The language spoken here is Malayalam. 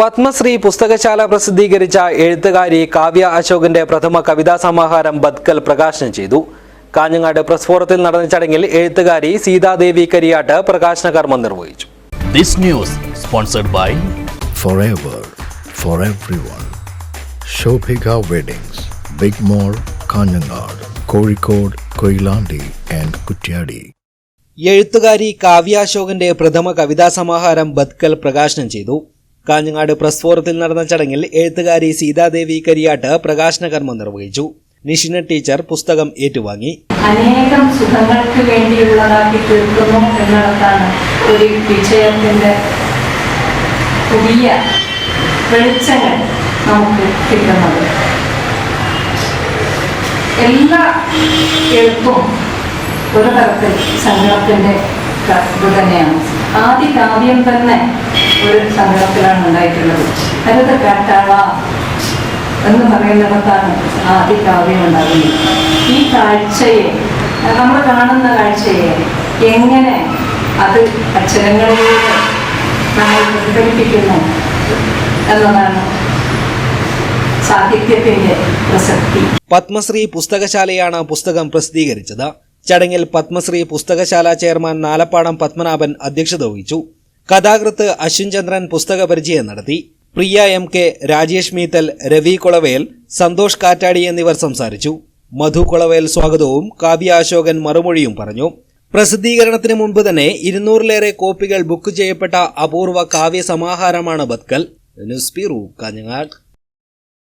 പത്മശ്രീ പുസ്തകശാല പ്രസിദ്ധീകരിച്ച എഴുത്തുകാരി കാവ്യ അശോകന്റെ പ്രഥമ കവിതാ സമാഹാരം ബദ്കൽ പ്രകാശനം ചെയ്തു. കാഞ്ഞങ്ങാട് പ്രസ് ഫോറത്തിൽ നടന്ന ചടങ്ങിൽ എഴുത്തുകാരി സീതാദേവി കരിയാട്ട് പ്രകാശന കർമ്മം നിർവഹിച്ചു. This news sponsored by forever for everyone. Shobhika Weddings, Big mall Kanhangad Kozhikode Koilandi and Kuttiadi എഴുത്തുകാരി കാവ്യ അശോകന്റെ പ്രഥമ കവിതാ സമാഹാരം ബത്കൽ പ്രകാശനം ചെയ്തു. കാഞ്ഞങ്ങാട് പ്രസ് ഫോറത്തിൽ നടന്ന ചടങ്ങിൽ എഴുത്തുകാരി സീതാദേവി കരിയാട്ട് പ്രകാശന കർമ്മം നിർവഹിച്ചു. നിഷിന ടീച്ചർ പുസ്തകം ഏറ്റുവാങ്ങി. അനേകം സുഖങ്ങൾക്ക് വേണ്ടിയുള്ളതാക്കി തീർക്കുന്നു എന്നുള്ളതാണ് ഒരു വിജയത്തിന്റെ പുതിയ വെളിച്ചങ്ങൾ നമുക്ക് കിട്ടുന്നത്. എല്ലാ എളുപ്പവും ഒരു തരത്തിൽ സംഘത്തിന്റെ ഇത് തന്നെയാണ്. ആദ്യ കാവ്യം തന്നെ ഒരു സങ്കടത്തിലാണ് ഉണ്ടായിട്ടുള്ളത്. ഹരത കാട്ടാള എന്ന് പറയുന്നിടത്താണ് ആദ്യ കാവ്യം ഉണ്ടാകുന്നത്. ഈ കാഴ്ചയെ നമ്മൾ കാണുന്ന കാഴ്ചയെ എങ്ങനെ അത് അക്ഷരങ്ങളിലൂടെ നമ്മൾ പ്രതിഫലിപ്പിക്കുന്നു എന്നതാണ് സാഹിത്യത്തിന്റെ പ്രസക്തി. പത്മശ്രീ പുസ്തകശാലയാണ് പുസ്തകം പ്രസിദ്ധീകരിച്ചത്. ചടങ്ങിൽ പത്മശ്രീ പുസ്തകശാല ചെയർമാൻ നാലപ്പാടം പത്മനാഭൻ അധ്യക്ഷത വഹിച്ചു. കഥാകൃത്ത് അശ്വിൻ ചന്ദ്രൻ പുസ്തക പരിചയം നടത്തി. പ്രിയ എം കെ രാജേഷ് മീത്തൽ രവി കുളവേൽ സന്തോഷ് കാറ്റാടി എന്നിവർ സംസാരിച്ചു. മധു കുളവേൽ സ്വാഗതവും കാവ്യ അശോകൻ മറുമൊഴിയും പറഞ്ഞു. പ്രസിദ്ധീകരണത്തിന് മുൻപ് തന്നെ ഇരുന്നൂറിലേറെ കോപ്പികൾ ബുക്ക് ചെയ്യപ്പെട്ട അപൂർവ കാവ്യ സമാഹാരമാണ് ബത്കൽ. News bureau Kanhangad.